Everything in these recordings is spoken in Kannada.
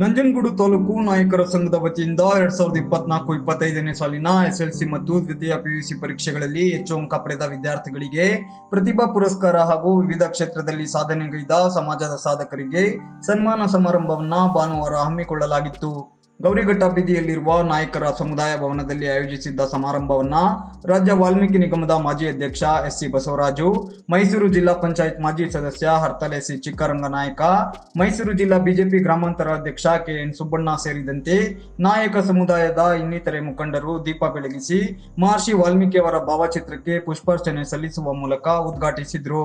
ನಂಜನಗೂಡು ತಾಲೂಕು ನಾಯಕರ ಸಂಘದ ವತಿಯಿಂದ ಎರಡ್ ಸಾವಿರದ ಇಪ್ಪತ್ನಾಲ್ಕು, ಇಪ್ಪತ್ತೈದನೇ ಸಾಲಿನ ಎಸ್ಎಲ್ಸಿ ಮತ್ತು ದ್ವಿತೀಯ ಪಿಯುಸಿ ಪರೀಕ್ಷೆಗಳಲ್ಲಿ ಹೆಚ್ಚು ಅಂಕ ಪಡೆದ ವಿದ್ಯಾರ್ಥಿಗಳಿಗೆ ಪ್ರತಿಭಾ ಪುರಸ್ಕಾರ ಹಾಗೂ ವಿವಿಧ ಕ್ಷೇತ್ರದಲ್ಲಿ ಸಾಧನೆಗೈದ ಸಮಾಜದ ಸಾಧಕರಿಗೆ ಸನ್ಮಾನ ಸಮಾರಂಭವನ್ನ ಭಾನುವಾರ ಹಮ್ಮಿಕೊಳ್ಳಲಾಗಿತ್ತು. ಗೌರಿಘಟ್ಟ ಬೀದಿಯಲ್ಲಿರುವ ನಾಯಕರ ಸಮುದಾಯ ಭವನದಲ್ಲಿ ಆಯೋಜಿಸಿದ್ದ ಸಮಾರಂಭವನ್ನ ರಾಜ್ಯ ವಾಲ್ಮೀಕಿ ನಿಗಮದ ಮಾಜಿ ಅಧ್ಯಕ್ಷ ಎಸ್ ಸಿ ಬಸವರಾಜು, ಮೈಸೂರು ಜಿಲ್ಲಾ ಪಂಚಾಯತ್ ಮಾಜಿ ಸದಸ್ಯ ಹರ್ತಲೆ ಸಿ ಚಿಕ್ಕರಂಗ ನಾಯಕ, ಮೈಸೂರು ಜಿಲ್ಲಾ ಬಿಜೆಪಿ ಗ್ರಾಮಾಂತರ ಅಧ್ಯಕ್ಷ ಕೆ ಎನ್ ಸುಬ್ಬಣ್ಣ ಸೇರಿದಂತೆ ನಾಯಕ ಸಮುದಾಯದ ಇನ್ನಿತರೆ ಮುಖಂಡರು ದೀಪ ಬೆಳಗಿಸಿ ಮಹರ್ಷಿ ವಾಲ್ಮೀಕಿಯವರ ಭಾವಚಿತ್ರಕ್ಕೆ ಪುಷ್ಪಾರ್ಚನೆ ಸಲ್ಲಿಸುವ ಮೂಲಕ ಉದ್ಘಾಟಿಸಿದ್ರು.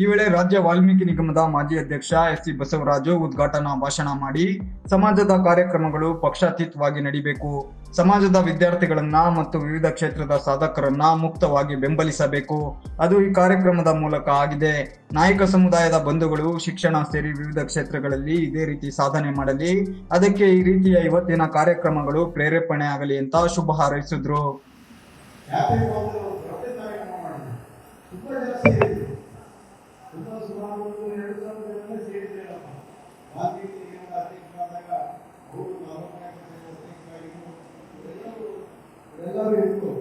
ಈ ವೇಳೆ ರಾಜ್ಯ ವಾಲ್ಮೀಕಿ ನಿಗಮದ ಮಾಜಿ ಅಧ್ಯಕ್ಷ ಎಸ್ ಸಿ ಬಸವರಾಜು ಉದ್ಘಾಟನಾ ಭಾಷಣ ಮಾಡಿ, ಸಮಾಜದ ಕಾರ್ಯಕ್ರಮಗಳು ಪಕ್ಷಾತೀತವಾಗಿ ನಡಿಬೇಕು, ಸಮಾಜದ ವಿದ್ಯಾರ್ಥಿಗಳನ್ನ ಮತ್ತು ವಿವಿಧ ಕ್ಷೇತ್ರದ ಸಾಧಕರನ್ನ ಮುಕ್ತವಾಗಿ ಬೆಂಬಲಿಸಬೇಕು. ಅದು ಈ ಕಾರ್ಯಕ್ರಮದ ಮೂಲಕ ಆಗಿದೆ. ನಾಯಕ ಸಮುದಾಯದ ಬಂಧುಗಳು ಶಿಕ್ಷಣ ಸೇರಿ ವಿವಿಧ ಕ್ಷೇತ್ರಗಳಲ್ಲಿ ಇದೇ ರೀತಿ ಸಾಧನೆ ಮಾಡಲಿ. ಅದಕ್ಕೆ ಈ ರೀತಿಯ ಇವತ್ತಿನ ಕಾರ್ಯಕ್ರಮಗಳು ಪ್ರೇರೇಪಣೆ ಆಗಲಿ ಅಂತ ಶುಭ ಹಾರೈಸಿದ್ರು. எல்லாரும் இருக்கும்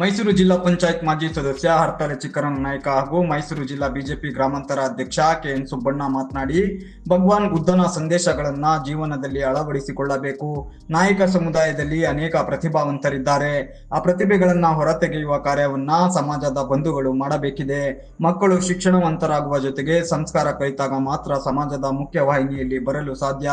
ಮೈಸೂರು ಜಿಲ್ಲಾ ಪಂಚಾಯತ್ ಮಾಜಿ ಸದಸ್ಯ ಹರ್ತಾಳೆ ಚಿಕ್ಕರಂಗ ನಾಯ್ಕ ಹಾಗೂ ಮೈಸೂರು ಜಿಲ್ಲಾ ಬಿಜೆಪಿ ಗ್ರಾಮಾಂತರ ಅಧ್ಯಕ್ಷ ಕೆ ಎನ್ ಸುಬ್ಬಣ್ಣ ಮಾತನಾಡಿ, ಭಗವಾನ್ ಬುದ್ಧನ ಸಂದೇಶಗಳನ್ನ ಜೀವನದಲ್ಲಿ ಅಳವಡಿಸಿಕೊಳ್ಳಬೇಕು. ನಾಯಕ ಸಮುದಾಯದಲ್ಲಿ ಅನೇಕ ಪ್ರತಿಭಾವಂತರಿದ್ದಾರೆ. ಆ ಪ್ರತಿಭೆಗಳನ್ನ ಹೊರತೆಗೆಯುವ ಕಾರ್ಯವನ್ನ ಸಮಾಜದ ಬಂಧುಗಳು ಮಾಡಬೇಕಿದೆ. ಮಕ್ಕಳು ಶಿಕ್ಷಣವಂತರಾಗುವ ಜೊತೆಗೆ ಸಂಸ್ಕಾರ ಕಲಿತಾಗ ಮಾತ್ರ ಸಮಾಜದ ಮುಖ್ಯವಾಹಿನಿಯಲ್ಲಿ ಬರಲು ಸಾಧ್ಯ.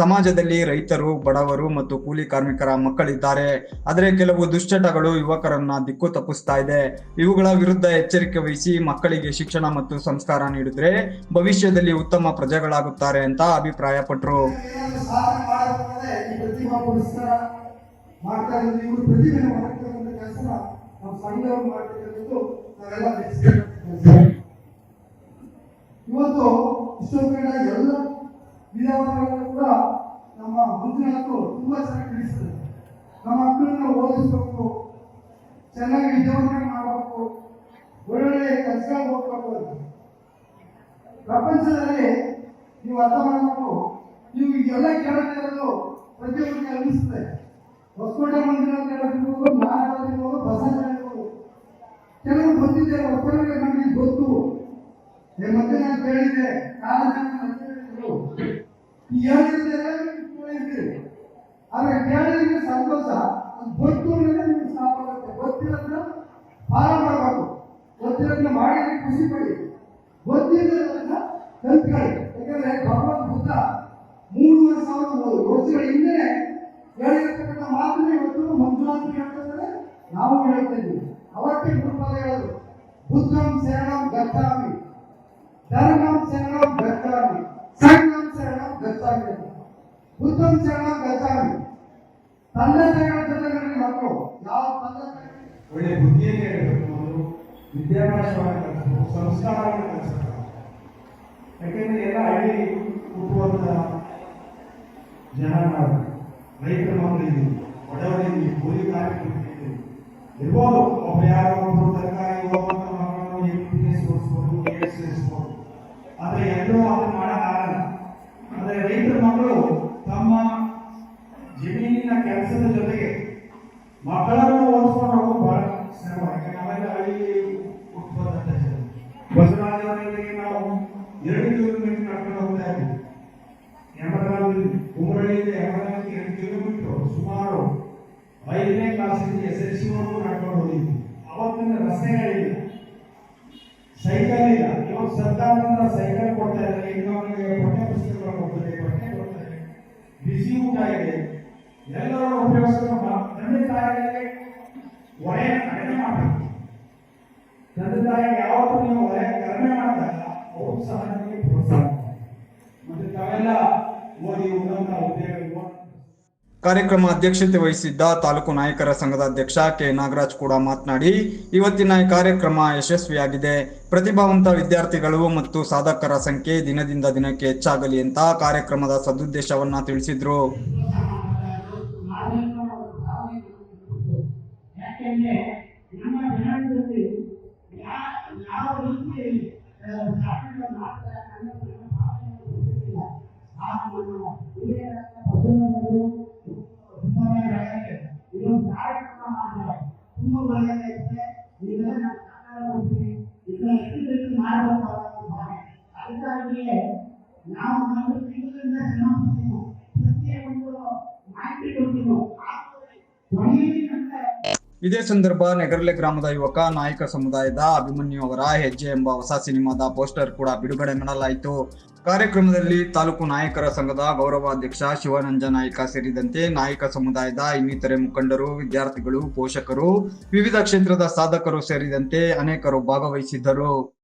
ಸಮಾಜದಲ್ಲಿ ರೈತರು, ಬಡವರು ಮತ್ತು ಕೂಲಿ ಕಾರ್ಮಿಕರ ಮಕ್ಕಳಿದ್ದಾರೆ. ಆದರೆ ಕೆಲವು ದುಶ್ಚಟಗಳು ಯುವಕರನ್ನ ದಿಕ್ಕು ತಪ್ಪಿಸ್ತಾ ಇದೆ. ಇವುಗಳ ವಿರುದ್ಧ ಎಚ್ಚರಿಕೆ ವಹಿಸಿ ಮಕ್ಕಳಿಗೆ ಶಿಕ್ಷಣ ಮತ್ತು ಸಂಸ್ಕಾರ ನೀಡಿದ್ರೆ ಭವಿಷ್ಯದಲ್ಲಿ ಉತ್ತಮ ಪ್ರಜೆಗಳಾಗುತ್ತಾರೆ ಅಂತ ಮೆಚ್ಚಿಸ್ತಕ್ಕಂಥ ಇವತ್ತು ಎಲ್ಲ ವಿಧಾನಗಳನ್ನು ಕೂಡ ನಮ್ಮ ಮಂಜುನಾಥು ತುಂಬ ಚೆನ್ನಾಗಿ ತಿಳಿಸ್ತದೆ ನಮ್ಮ ಮಕ್ಕಳನ್ನು ಓದಿಸ್ಬೇಕು, ಚೆನ್ನಾಗಿ ವಿದ್ಯಾವಂತನೆ ಮಾಡಬೇಕು, ಒಳ್ಳೊಳ್ಳೆ ಕೆಲಸ ಹೋಗ್ಬೇಕು ಅಂತ. ಪ್ರಪಂಚದಲ್ಲಿ ನೀವು ಅರ್ಥ ಮಾಡಬೇಕು ನೀವು ಎಲ್ಲ ಕೇಳ್ತಾ ಇರೋದು ಪ್ರತಿಯೊಬ್ಬರಿಗೆ ಅನಿಸುತ್ತೆ ಹೊಸಕೋಟೆ ಮಂದಿರ ಕೇಳಿರ್ಬೋದು ನಾನು ಹೇಳಿರ್ಬೋದು ಬಸವ ಹೇಳಿರ್ಬೋದು ಕೆಲವರು ಬಂದಿದ್ದೆ ಹೊಸಕೋಟೆ ನಮಗೆ ಗೊತ್ತು. ಮತ್ತೆ ನಾನು ಕೇಳಿದ್ದೆ ಕಾಲ ನಾನು ಹೇಳಿದ್ರೆ ಕೇಳಿರ್ತೀರಿ ಆದ್ರೆ ಕೇಳಿದ್ರೆ ಸಂತೋಷ ಗೊತ್ತು ಅಂದ್ರೆ ನಿಮ್ಗೆ ಸಾಕಾಗುತ್ತೆ ಗೊತ್ತಿರೋದನ್ನ ಫಾಲೋ ಮಾಡಬೇಕು ಗೊತ್ತಿರೋದನ್ನ ಮಾಡಿದ್ರೆ ಖುಷಿ ಪಡಿ ಗೊತ್ತಿರೋದನ್ನ ಕಲ್ತ್ಕೊಳ್ಳಿ ಯಾಕಂದ್ರೆ ಭಗವಾನ್ ಬುದ್ಧ ಮೂರುವರೆ ಸಾವಿರ ವರ್ಷಗಳ ಹಿಂದೆ ಹೇಳಿರ್ತಕ್ಕಂಥ ಮಾತನ್ನ ಇವತ್ತು ಮಂಜುನಾಥ್ ಹೇಳ್ತಾರೆ ನಾವು ಹೇಳ್ತಾ ಇದ್ದೀವಿ ಅವತ್ತೇ ಗುರುಪಾದ ಹೇಳೋದು ಬುದ್ಧಂ ಶರಣಂ ಗಚ್ಚಾಮಿ ಧರ್ಮಂ ಶರಣಂ ಗಚ್ಚಾಮಿ ಸಂಘಂ ಹೆಚ್ಚಾಗಿದೆ ಶರಣಂ ಗಚ್ಚಾಮಿ ತಂದೆ ತಾಯಿಗಳ ಜೊತೆ ಮಕ್ಕಳು ಯಾವ ತಂದೆ ಒಳ್ಳೆ ಬುದ್ಧಿಯನ್ನು ಹೇಳಬೇಕು ಮೊದಲು ವಿದ್ಯಾಭ್ಯಾಸವನ್ನು ಕಲಿಸಬೇಕು, ಸಂಸ್ಕಾರವನ್ನು ಕಲಿಸಬೇಕು. ಯಾಕೆಂದ್ರೆ ಎಲ್ಲ ಹಳ್ಳಿ ಹುಟ್ಟುವಂತ ಜನ ನಾವು. ರೈತರ ಮಕ್ಕಳಿದ್ದೀವಿ, ಬಡವರಿದ್ದೀವಿ, ಕೂಲಿ ಕಾರ್ಮಿಕರಿದ್ದೀವಿ. ಇರ್ಬೋದು ಒಬ್ಬ ಯಾರೋ ಒಬ್ಬರು ಬಸವರಾಜವರಿಗೆ ನಾವು ಎರಡು ಕಿಲೋಮೀಟರ್ ನಡ್ಕೊಂಡು ಹೋಗ್ತಾ ಇದ್ವಿ ಯಮರಾಜ್ ಕುಮರಳ್ಳಿಯಿಂದ ಹೆಮರಾಜ್ ಎರಡು ಕಿಲೋಮೀಟರ್ ಸುಮಾರು ಐದನೇ ಕ್ಲಾಸಿಂದ ಎಸ್ ಎಲ್ ಸಿ ನಡ್ಕೊಂಡು ಹೋಗಿದ್ವಿ. ಅವತ್ತಿನ ರಸ್ತೆಗಳಿಲ್ಲ. ಸೈಕಲ್ ಇಲ್ಲ ಇವತ್ತು ಸರ್ಕಾರದಿಂದ ಸೈಕಲ್ ಕೊಡ್ತಾ ಇದ್ದಾರೆ. ಅವರಿಗೆ ಪಠ್ಯ ಪುಸ್ತಕಗಳು ಕೊಡ್ತಾರೆ, ಬಟ್ಟೆ ಕೊಡ್ತಾರೆ. ಬಿಸಿ ಊಟ ಇದೆ. ಎಲ್ಲರೂ ಉಪಯೋಗಿಸ್ಕೊಂಡು ತಂದೆ ತಾಯಿಗಳಿಗೆ ಮಾಡಬೇಕು ತಾಯಿಗೆ ಯಾವತ್ತೂ ನೀವು ಹೊರಗೆ ಕಡಿಮೆ ಮಾಡಿದಾಗ ಅವರು ಸಹ ನಿಮಗೆ ಪ್ರೋತ್ಸಾಹ. ಮತ್ತೆ ತಾವೆಲ್ಲ ಓದಿ ಉನ್ನತ ಹುದ್ದೆಗಳಿಗೆ ಕಾರ್ಯಕ್ರಮ ಅಧ್ಯಕ್ಷತೆ ವಹಿಸಿದ್ದ ತಾಲೂಕು ನಾಯಕರ ಸಂಘದ ಅಧ್ಯಕ್ಷ ಕೆ. ನಾಗರಾಜ್ ಕೂಡ ಮಾತನಾಡಿ ಇವತ್ತಿನ ಈ ಕಾರ್ಯಕ್ರಮ ಯಶಸ್ವಿಯಾಗಿದೆ. ಪ್ರತಿಭಾವಂತ ವಿದ್ಯಾರ್ಥಿಗಳು ಮತ್ತು ಸಾಧಕರ ಸಂಖ್ಯೆ ದಿನದಿಂದ ದಿನಕ್ಕೆ ಹೆಚ್ಚಾಗಲಿ ಅಂತ ಕಾರ್ಯಕ್ರಮದ ಸದುದ್ದೇಶವನ್ನ ತಿಳಿಸಿದ್ರು. ಇದೇ ಸಂದರ್ಭ ನೆಗರ್ಲೆ ಗ್ರಾಮದ ಯುವಕ, ನಾಯಕ ಸಮುದಾಯದ ಅಭಿಮನ್ಯು ಅವರ ಹೆಜ್ಜೆ ಎಂಬ ಹೊಸ ಸಿನಿಮಾದ ಪೋಸ್ಟರ್ ಕೂಡ ಬಿಡುಗಡೆ ಮಾಡಲಾಯಿತು. ಕಾರ್ಯಕ್ರಮದಲ್ಲಿ ತಾಲೂಕು ನಾಯಕರ ಸಂಘದ ಗೌರವಾಧ್ಯಕ್ಷ ಶಿವಾನಂಜ ನಾಯ್ಕ ಸೇರಿದಂತೆ ನಾಯಕ ಸಮುದಾಯದ ಇನ್ನಿತರೆ ಮುಖಂಡರು, ವಿದ್ಯಾರ್ಥಿಗಳು, ಪೋಷಕರು, ವಿವಿಧ ಕ್ಷೇತ್ರದ ಸಾಧಕರು ಸೇರಿದಂತೆ ಅನೇಕರು ಭಾಗವಹಿಸಿದ್ದರು.